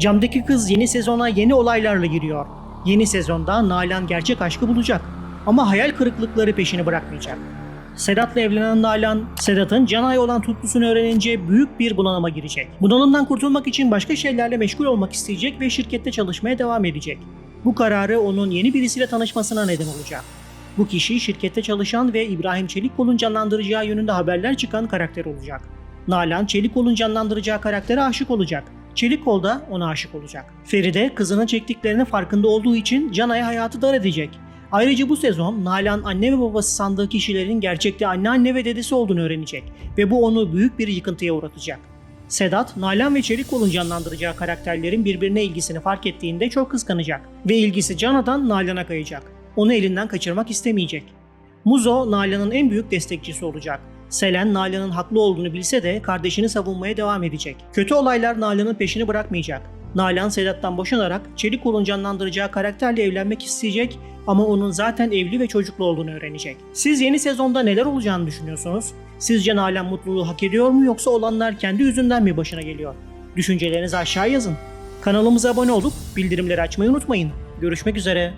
Camdaki kız yeni sezona yeni olaylarla giriyor. Yeni sezonda Nalan gerçek aşkı bulacak. Ama hayal kırıklıkları peşini bırakmayacak. Sedat'la evlenen Nalan, Sedat'ın Canay olan tutkusunu öğrenince büyük bir bunalıma girecek. Bunalımdan kurtulmak için başka şeylerle meşgul olmak isteyecek ve şirkette çalışmaya devam edecek. Bu kararı onun yeni birisiyle tanışmasına neden olacak. Bu kişi şirkette çalışan ve İbrahim Çelikkol'un canlandıracağı yönünde haberler çıkan karakter olacak. Nalan Çelikkol'un canlandıracağı karaktere aşık olacak. Çelikkol da ona aşık olacak. Feride kızının çektiklerinin farkında olduğu için Canay'a hayatı dar edecek. Ayrıca bu sezon Nalan anne ve babası sandığı kişilerin gerçekte anneanne ve dedesi olduğunu öğrenecek ve bu onu büyük bir yıkıntıya uğratacak. Sedat, Nalan ve Çelikkol'un canlandıracağı karakterlerin birbirine ilgisini fark ettiğinde çok kıskanacak ve ilgisi Cana'dan Nalan'a kayacak. Onu elinden kaçırmak istemeyecek. Muzo, Nalan'ın en büyük destekçisi olacak. Selen, Nalan'ın haklı olduğunu bilse de kardeşini savunmaya devam edecek. Kötü olaylar Nalan'ın peşini bırakmayacak. Nalan Sedat'tan boşanarak Çelikol'un canlandıracağı karakterle evlenmek isteyecek ama onun zaten evli ve çocuklu olduğunu öğrenecek. Siz yeni sezonda neler olacağını düşünüyorsunuz? Sizce Nalan mutluluğu hak ediyor mu yoksa olanlar kendi yüzünden mi başına geliyor? Düşüncelerinizi aşağı yazın. Kanalımıza abone olup bildirimleri açmayı unutmayın. Görüşmek üzere.